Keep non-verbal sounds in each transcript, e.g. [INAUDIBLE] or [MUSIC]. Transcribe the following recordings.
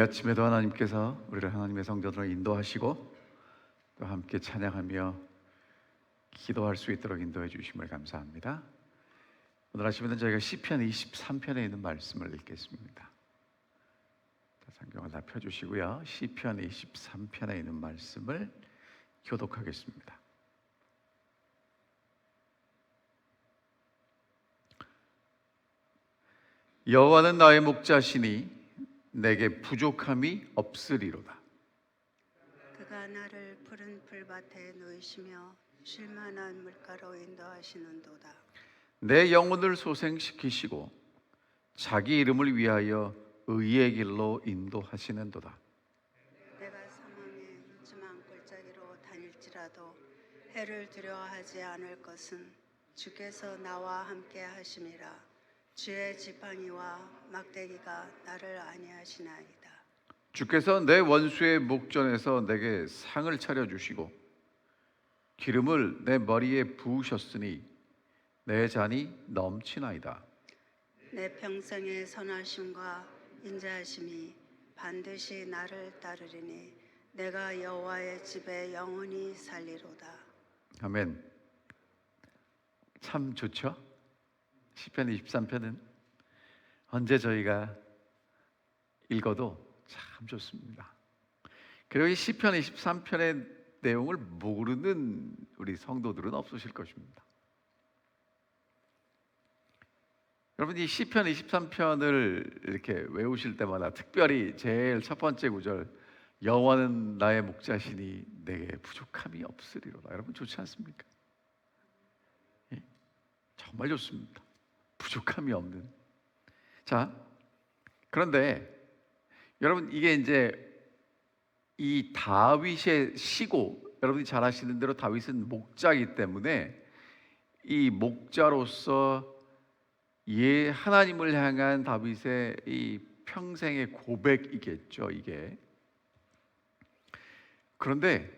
이 아침에도 하나님께서 우리를 하나님의 성전으로 인도하시고 또 함께 찬양하며 기도할 수 있도록 인도해 주심을 감사합니다. 오늘 아침에는 저희가 시편 23편에 있는 말씀을 읽겠습니다. 자, 성경을 다 펴주시고요. 시편 23편에 있는 말씀을 교독하겠습니다. 여호와는 나의 목자시니 내게 부족함이 없으리로다. 그가 나를 푸른 풀밭에 놓이시며 쉴만한 물가로 인도하시는도다. 내 영혼을 소생시키시고 자기 이름을 위하여 의의 길로 인도하시는도다. 내가 사망의 흠침한 골짜기로 다닐지라도 해를 두려워하지 않을 것은 주께서 나와 함께 하심이라. 주의 지팡이와 막대기가 나를 안위하시나이다. 주께서 내 원수의 목전에서 내게 상을 차려 주시고 기름을 내 머리에 부으셨으니 내 잔이 넘치나이다. 내 평생의 선하심과 인자하심이 반드시 나를 따르리니 내가 여호와의 집에 영원히 살리로다. 아멘. 참 좋죠? 시편 23편은 언제 저희가 읽어도 참 좋습니다. 그리고 이 시편 23편의 내용을 모르는 우리 성도들은 없으실 것입니다. 여러분 이 시편 23편을 이렇게 외우실 때마다 특별히 제일 첫 번째 구절 여호와는 나의 목자시니 내게 부족함이 없으리로다. 여러분 좋지 않습니까? 예? 정말 좋습니다. 부족함이 없는. 자, 그런데 여러분 이게 이제 이 다윗의 시고 여러분이 잘 아시는 대로 다윗은 목자이기 때문에 이 목자로서 예 하나님을 향한 다윗의 이 평생의 고백이겠죠 이게 그런데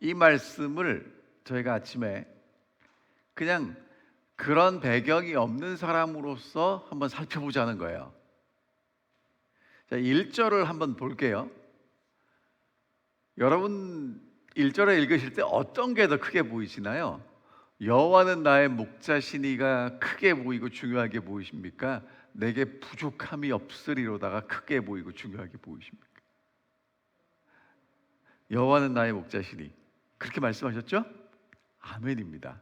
이 말씀을 저희가 아침에 그냥 그런 배경이 없는 사람으로서 한번 살펴보자는 거예요. 자, 1절을 한번 볼게요. 여러분 1절을 읽으실 때 어떤 게 더 크게 보이시나요? 여호와는 나의 목자시니가 크게 보이고 중요하게 보이십니까? 내게 부족함이 없으리로다가 크게 보이고 중요하게 보이십니까? 여호와는 나의 목자시니 그렇게 말씀하셨죠? 아멘입니다.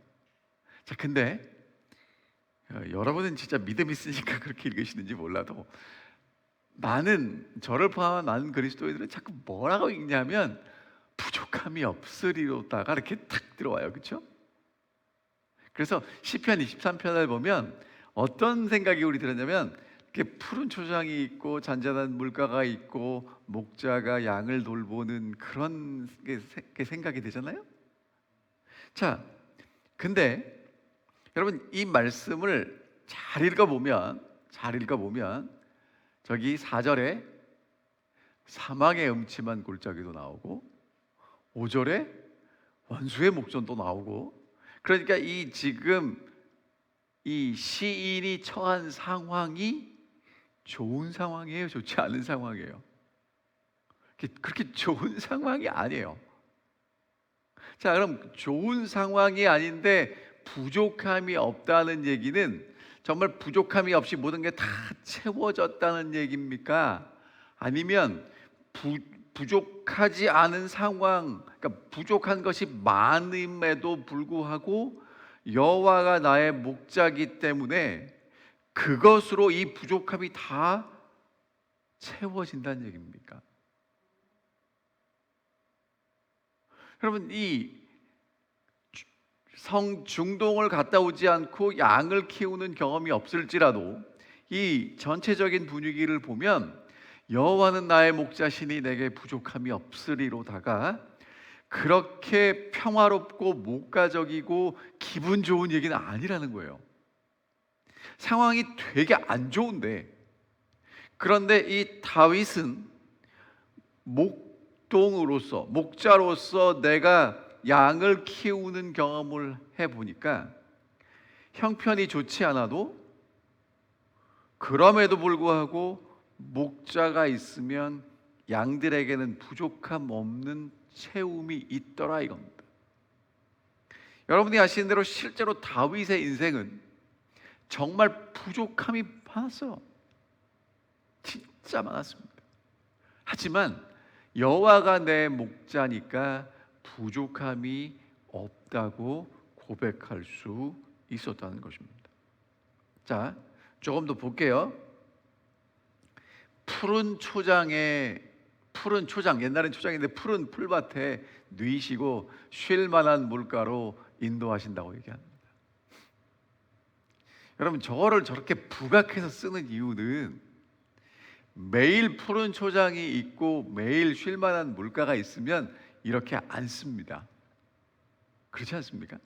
자, 근데 어, 여러분은 진짜 믿음 있으니까 [LAUGHS] 그렇게 읽으시는지 몰라도 많은 저를 포함한 많은 그리스도인들은 자꾸 뭐라고 읽냐면 부족함이 없으리로다가 이렇게 탁 들어와요. 그렇죠? 그래서 시편 23편을 보면 어떤 생각이 우리 들었냐면 이렇게 푸른 초장이 있고 잔잔한 물가가 있고 목자가 양을 돌보는 그런 게 생각이 되잖아요. 자, 근데 여러분 이 말씀을 잘 읽어 보면 잘 읽어 보면 저기 4절에 사망의 음침한 골짜기도 나오고 5절에 원수의 목전도 나오고 그러니까 이 지금 이 시인이 처한 상황이 좋은 상황이에요? 좋지 않은 상황이에요? 그렇게- 그렇게 좋은 상황이 아니에요. 자 그럼 좋은 상황이 아닌데 부족함이 없다는 얘기는 정말 부족함이 없이 모든 게 다 채워졌다는 얘기입니까? 아니면 부, 부족하지 않은 상황, 그러니까 부족한 것이 많음에도 불구하고 여호와가 나의 목자기 때문에 그것으로 이 부족함이 다 채워진다는 얘기입니까? 여러분 이 성 중동을 갔다 오지 않고 양을 키우는 경험이 없을지라도 이 전체적인 분위기를 보면 여호와는 나의 목자시니 내게 부족함이 없으리로다가 그렇게 평화롭고 목가적이고 기분 좋은 얘기는 아니라는 거예요. 상황이 되게 안 좋은데 그런데 이 다윗은 목동으로서 목자로서 내가 양을 키우는 경험을 해 보니까 형편이 좋지 않아도 그럼에도 불구하고 목자가 있으면 양들에게는 부족함 없는 채움이 있더라 이겁니다. 여러분이 아시는 대로 실제로 다윗의 인생은 정말 부족함이 많았어요. 진짜 많았습니다. 하지만 여호와가 내 목자니까 부족함이 없다고 고백할 수 있었다는 것입니다. 자, 조금 더 볼게요. 푸른 초장에 푸른 초장 옛날엔 초장인데 푸른 풀밭에 누이시고 쉴 만한 물가로 인도하신다고 얘기합니다. 여러분 저거를 저렇게 부각해서 쓰는 이유는 매일 푸른 초장이 있고 매일 쉴 만한 물가가 있으면 이렇게 안 씁니다. 그렇지 않습니까?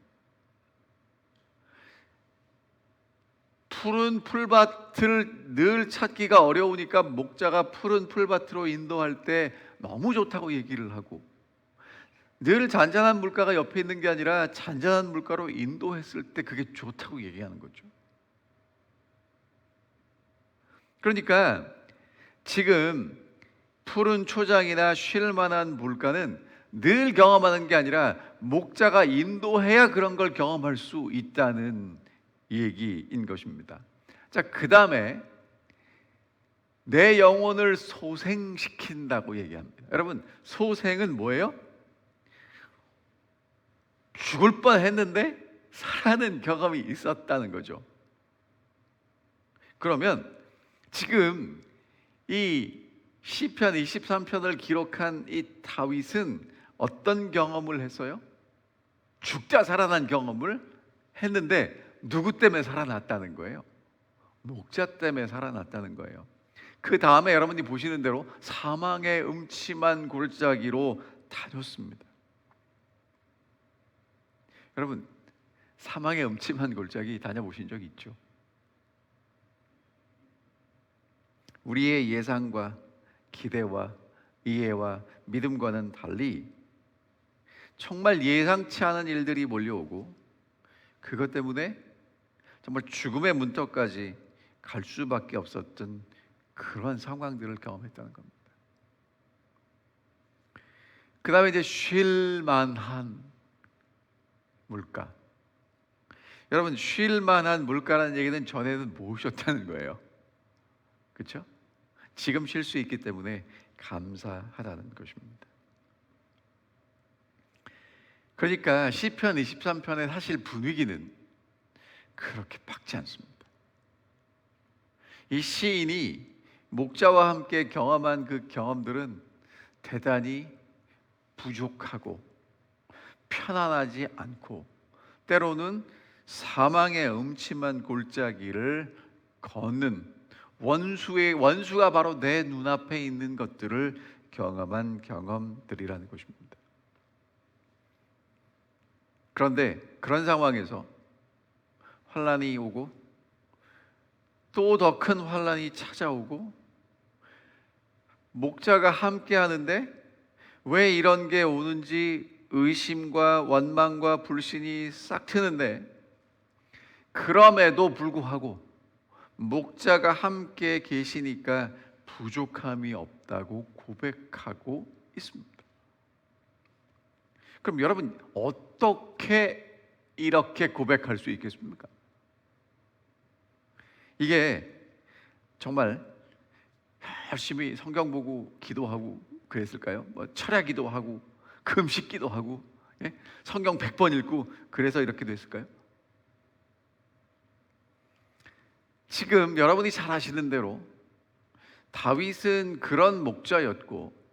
푸른 풀밭을 늘 찾기가 어려우니까 목자가 푸른 풀밭으로 인도할 때 너무 좋다고 얘기를 하고 늘 잔잔한 물가가 옆에 있는 게 아니라 잔잔한 물가로 인도했을 때 그게 좋다고 얘기하는 거죠. 그러니까 지금 푸른 초장이나 쉴 만한 물가는 늘 경험하는 게 아니라 목자가 인도해야 그런 걸 경험할 수 있다는 얘기인 것입니다. 자, 그 다음에 내 영혼을 소생시킨다고 얘기합니다. 여러분, 소생은 뭐예요? 죽을 뻔 했는데 살아는 경험이 있었다는 거죠. 그러면 지금 이 시편 23편을 기록한 이 다윗은 어떤 경험을 했어요? 죽자 살아난 경험을 했는데 누구 때문에 살아났다는 거예요? 목자 때문에 살아났다는 거예요. 그 다음에 여러분이 보시는 대로 사망의 음침한 골짜기로 다녔습니다. 여러분 사망의 음침한 골짜기 다녀보신 적 있죠? 우리의 예상과 기대와 이해와 믿음과는 달리 정말 예상치 않은 일들이 몰려오고 그것 때문에 정말 죽음의 문턱까지 갈 수밖에 없었던 그런 상황들을 경험했다는 겁니다. 그 다음에 이제 쉴만한 물가. 여러분 쉴만한 물가라는 얘기는 전에는 모으셨다는 거예요. 그렇죠? 지금 쉴 수 있기 때문에 감사하다는 것입니다. 그러니까 시편 23편의 사실 분위기는 그렇게 밝지 않습니다. 이 시인이 목자와 함께 경험한 그 경험들은 대단히 부족하고 편안하지 않고 때로는 사망의 음침한 골짜기를 걷는 원수의 원수가 바로 내 눈앞에 있는 것들을 경험한 경험들이라는 것입니다. 그런데 그런 상황에서 환란이 오고 또 더 큰 환란이 찾아오고 목자가 함께 하는데 왜 이런 게 오는지 의심과 원망과 불신이 싹 트는데 그럼에도 불구하고 목자가 함께 계시니까 부족함이 없다고 고백하고 있습니다. 그럼 여러분 어떻게 이렇게 고백할 수 있겠습니까? 이게 정말 열심히 성경 보고 기도하고 그랬을까요? 뭐 철야 기도 하고 금식 기도 하고 예? 성경 100번 읽고 그래서 이렇게 됐을까요? 지금 여러분이 잘 아시는 대로 다윗은 그런 목자였고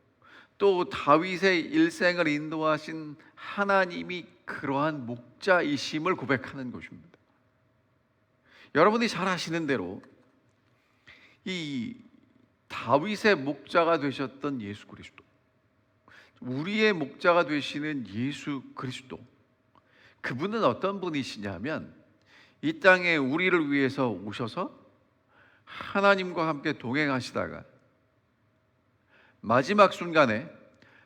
또 다윗의 일생을 인도하신 하나님이 그러한 목자이심을 고백하는 것입니다. 여러분이 잘 아시는 대로 이 다윗의 목자가 되셨던 예수 그리스도, 우리의 목자가 되시는 예수 그리스도, 그분은 어떤 분이시냐면 이 땅에 우리를 위해서 오셔서 하나님과 함께 동행하시다가 마지막 순간에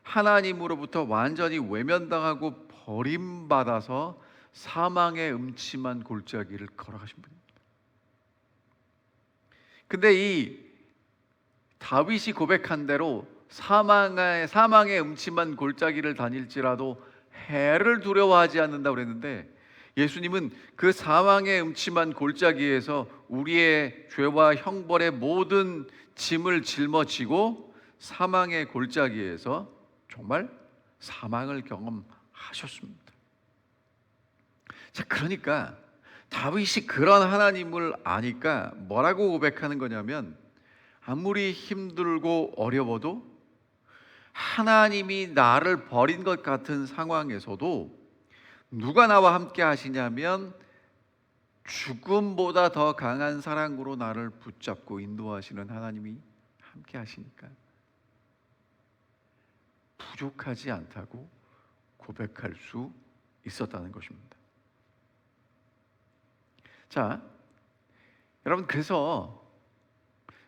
하나님으로부터 완전히 외면당하고 버림받아서 사망의 음침한 골짜기를 걸어가신 분입니다. 근데 이 다윗이 고백한 대로 사망의 사망의 음침한 골짜기를 다닐지라도 해를 두려워하지 않는다 그랬는데 예수님은 그 사망의 음침한 골짜기에서 우리의 죄와 형벌의 모든 짐을 짊어지고 사망의 골짜기에서 정말 사망을 경험하셨습니다. 자, 그러니까 다윗이 그런 하나님을 아니까 뭐라고 고백하는 거냐면 아무리 힘들고 어려워도 하나님이 나를 버린 것 같은 상황에서도 누가 나와 함께 하시냐면 죽음보다 더 강한 사랑으로 나를 붙잡고 인도하시는 하나님이 함께 하시니까 부족하지 않다고 고백할 수 있었다는 것입니다. 자, 여러분 그래서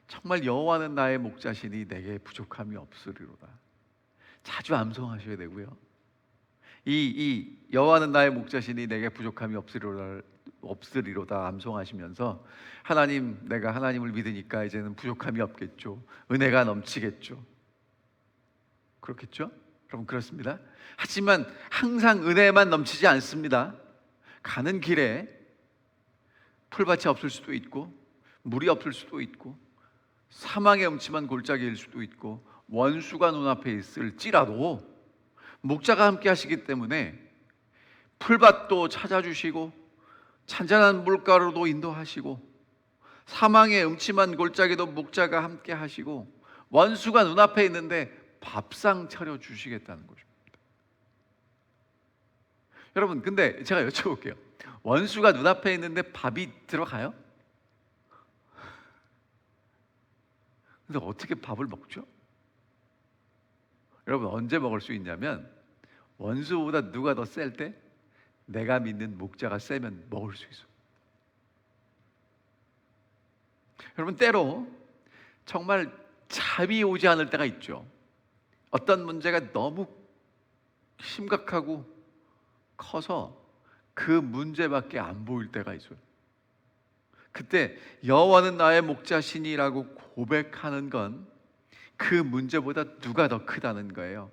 정말 여호와는 나의 목자시니 내게 부족함이 없으리로다. 자주 암송하셔야 되고요. 이, 이 여호와는 나의 목자시니 내게 부족함이 없으리로다, 없으리로다 암송하시면서 하나님 내가 하나님을 믿으니까 이제는 부족함이 없겠죠. 은혜가 넘치겠죠. 그렇겠죠? 여러분 그렇습니다. 하지만 항상 은혜만 넘치지 않습니다. 가는 길에 풀밭이 없을 수도 있고 물이 없을 수도 있고 사망의 음침한 골짜기일 수도 있고 원수가 눈앞에 있을지라도 목자가 함께 하시기 때문에 풀밭도 찾아주시고 잔잔한 물가로도 인도하시고 사망의 음침한 골짜기도 목자가 함께 하시고 원수가 눈앞에 있는데 밥상 차려 주시겠다는 것입니다. 여러분 근데 제가 여쭤볼게요. 원수가 눈앞에 있는데 밥이 들어가요? 근데 어떻게 밥을 먹죠? 여러분 언제 먹을 수 있냐면 원수보다 누가 더 셀 때 내가 믿는 목자가 세면 먹을 수 있어. 여러분 때로 정말 잠이 오지 않을 때가 있죠. 어떤 문제가 너무 심각하고 커서 그 문제밖에 안 보일 때가 있어요. 그때 여호와는 나의 목자시니라고 고백하는 건 그 문제보다 누가 더 크다는 거예요.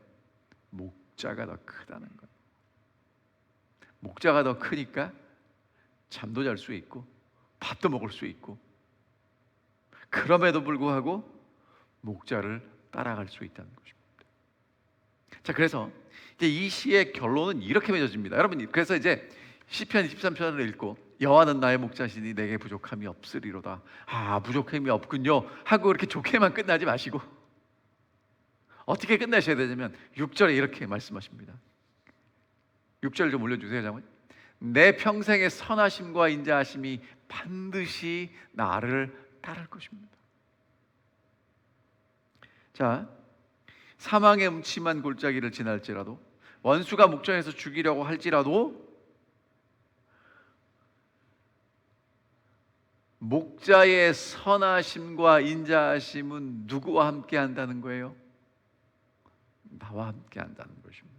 목자가 더 크다는 거예요. 목자가 더 크니까 잠도 잘 수 있고 밥도 먹을 수 있고 그럼에도 불구하고 목자를 따라갈 수 있다는 것입니다. 자, 그래서 이제 이 시의 결론은 이렇게 맺어집니다. 여러분, 그래서 이제 시편 23편을 읽고 여호와는 나의 목자시니 내게 부족함이 없으리로다. 아, 부족함이 없군요. 하고 이렇게 좋게만 끝나지 마시고 어떻게 끝내셔야 되냐면 6절에 이렇게 말씀하십니다. 6절 좀 올려 주세요, 장모님. 내 평생의 선하심과 인자하심이 반드시 나를 따를 것입니다. 자, 사망의 음침한 골짜기를 지날지라도 원수가 목전에서 죽이려고 할지라도 목자의 선하심과 인자하심은 누구와 함께 한다는 거예요? 나와 함께 한다는 것입니다.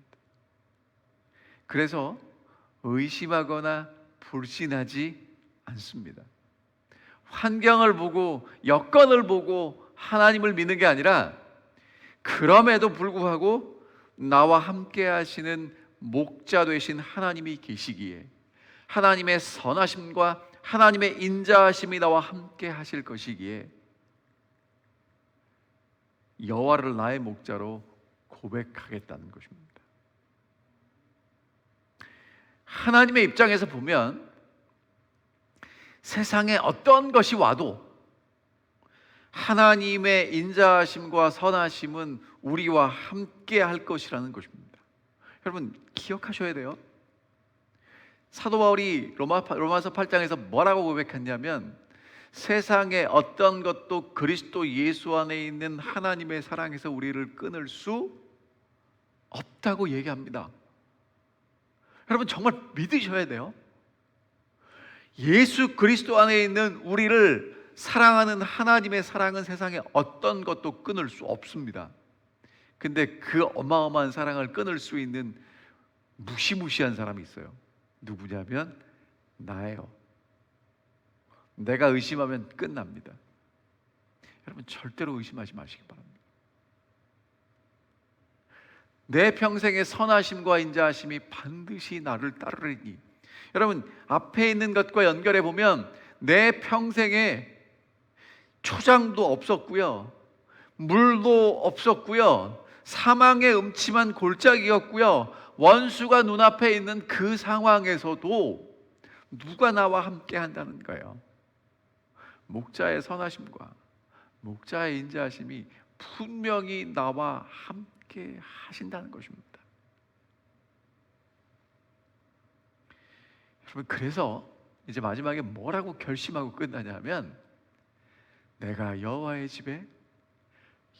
그래서 의심하거나 불신하지 않습니다. 환경을 보고 여건을 보고 하나님을 믿는 게 아니라 그럼에도 불구하고 나와 함께 하시는 목자 되신 하나님이 계시기에 하나님의 선하심과 하나님의 인자하심이 나와 함께 하실 것이기에 여호와를 나의 목자로 고백하겠다는 것입니다. 하나님의 입장에서 보면 세상에 어떤 것이 와도 하나님의 인자하심과 선하심은 우리와 함께 할 것이라는 것입니다. 여러분 기억하셔야 돼요. 사도 바울이 로마 로마서 8장에서 뭐라고 고백했냐면 세상의 어떤 것도 그리스도 예수 안에 있는 하나님의 사랑에서 우리를 끊을 수 없다고 얘기합니다. 여러분 정말 믿으셔야 돼요. 예수 그리스도 안에 있는 우리를 사랑하는 하나님의 사랑은 세상에 어떤 것도 끊을 수 없습니다. 근데 그 어마어마한 사랑을 끊을 수 있는 무시무시한 사람이 있어요. 누구냐면 나예요. 내가 의심하면 끝납니다. 여러분 절대로 의심하지 마시기 바랍니다. 내 평생의 선하심과 인자하심이 반드시 나를 따르리니 여러분 앞에 있는 것과 연결해 보면 내 평생에 초장도 없었고요. 물도 없었고요. 사망의 음침한 골짜기였고요. 원수가 눈앞에 있는 그 상황에서도 누가 나와 함께 한다는 거예요? 목자의 선하심과 목자의 인자하심이 분명히 나와 함께 하신다는 것입니다. 여러분 그래서 이제 마지막에 뭐라고 결심하고 끝나냐면 내가 여호와의 집에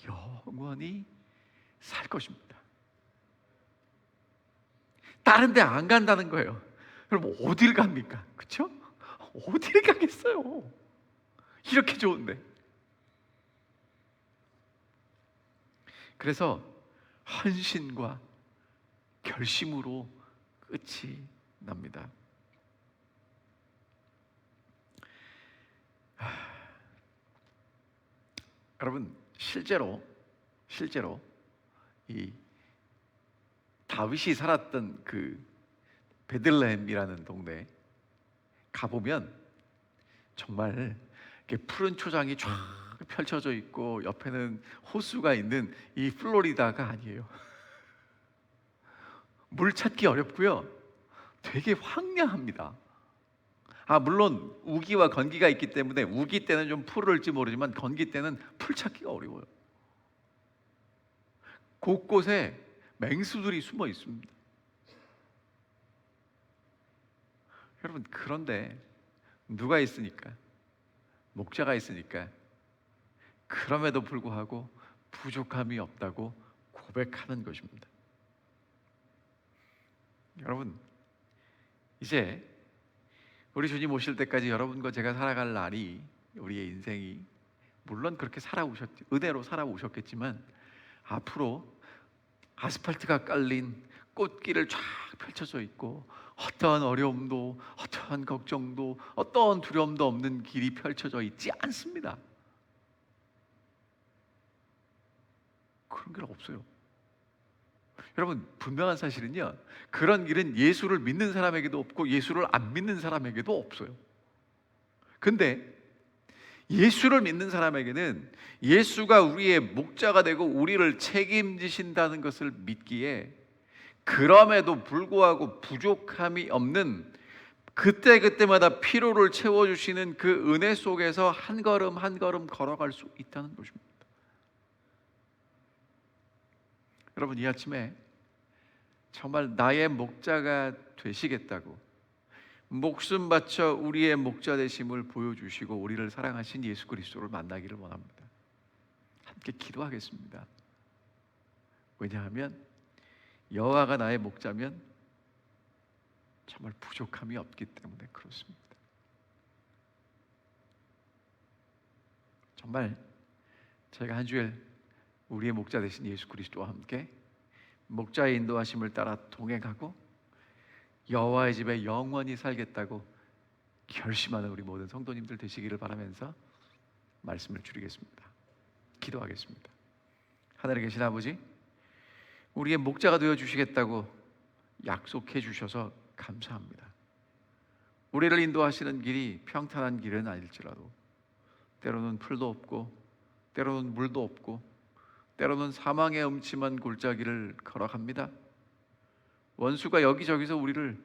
영원히 살 것입니다. 다른 데 안 간다는 거예요. 여러분 어딜 갑니까? 그렇죠? 어딜 가겠어요? 이렇게 좋은데. 그래서 헌신과 결심으로 끝이 납니다. 하, 여러분 실제로 실제로 이 다윗이 살았던 그 베들레헴이라는 동네 가 보면 정말 이렇게 푸른 초장이 쫙 펼쳐져 있고 옆에는 호수가 있는 이 플로리다가 아니에요. 물 찾기 어렵고요. 되게 황량합니다. 아 물론 우기와 건기가 있기 때문에 우기 때는 좀 푸를지 모르지만 건기 때는 풀 찾기가 어려워요. 곳곳에 맹수들이 숨어 있습니다. 여러분 그런데 누가 있으니까 목자가 있으니까 그럼에도 불구하고 부족함이 없다고 고백하는 것입니다. 여러분 이제 우리 주님 오실 때까지 여러분과 제가 살아갈 날이 우리의 인생이 물론 그렇게 살아오셨 은혜로 살아오셨겠지만 앞으로 아스팔트가 깔린 꽃길을 쫙 펼쳐져 있고 어떠한 어려움도 어떠한 걱정도 어떠한 두려움도 없는 길이 펼쳐져 있지 않습니다. 그런 길 없어요. 여러분 분명한 사실은요. 그런 길은 예수를 믿는 사람에게도 없고 예수를 안 믿는 사람에게도 없어요. 근데 예수를 믿는 사람에게는 예수가 우리의 목자가 되고 우리를 책임지신다는 것을 믿기에 그럼에도 불구하고 부족함이 없는 그때 그때마다 피로를 채워 주시는 그 은혜 속에서 한 걸음 한 걸음 걸어갈 수 있다는 것입니다. 여러분 이 아침에 정말 나의 목자가 되시겠다고 목숨 바쳐 우리의 목자 되심을 보여주시고 우리를 사랑하신 예수 그리스도를 만나기를 원합니다. 함께 기도하겠습니다. 왜냐하면 여호와가 나의 목자면 정말 부족함이 없기 때문에 그렇습니다. 정말 저희가 한 주일 우리의 목자 되신 예수 그리스도와 함께 목자의 인도하심을 따라 동행하고 여호와의 집에 영원히 살겠다고 결심하는 우리 모든 성도님들 되시기를 바라면서 말씀을 줄이겠습니다. 기도하겠습니다. 하늘에 계신 아버지, 우리의 목자가 되어 주시겠다고 약속해 주셔서 감사합니다. 우리를 인도하시는 길이 평탄한 길은 아닐지라도 때로는 풀도 없고 때로는 물도 없고 때로는 사망의 음침한 골짜기를 걸어갑니다. 원수가 여기저기서 우리를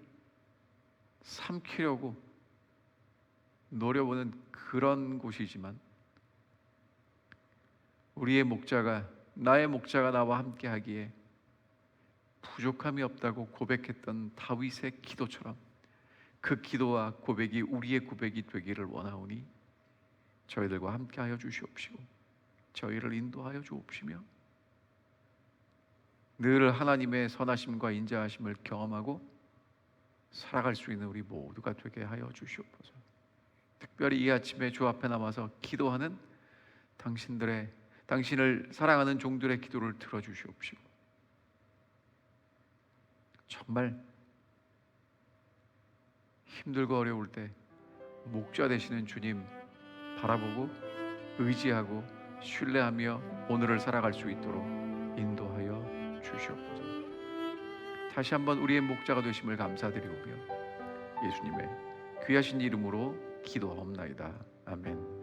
삼키려고 노려보는 그런 곳이지만 우리의 목자가 나의 목자가 나와 함께 하기에 부족함이 없다고 고백했던 다윗의 기도처럼 그 기도와 고백이 우리의 고백이 되기를 원하오니 저희들과 함께 하여 주시옵시고 저희를 인도하여 주옵시며 늘 하나님의 선하심과 인자하심을 경험하고 살아갈 수 있는 우리 모두가 되게 하여 주시옵소서. 특별히 이 아침에 주 앞에 남아서 기도하는 당신들의 당신을 사랑하는 종들의 기도를 들어 주시옵시고 정말 힘들고 어려울 때 목자 되시는 주님 바라보고 의지하고 신뢰하며 오늘을 살아갈 수 있도록 인도하여 주시옵소서. 다시 한번 우리의 목자가 되심을 감사드리오며 예수님의 귀하신 이름으로 기도하옵나이다. 아멘.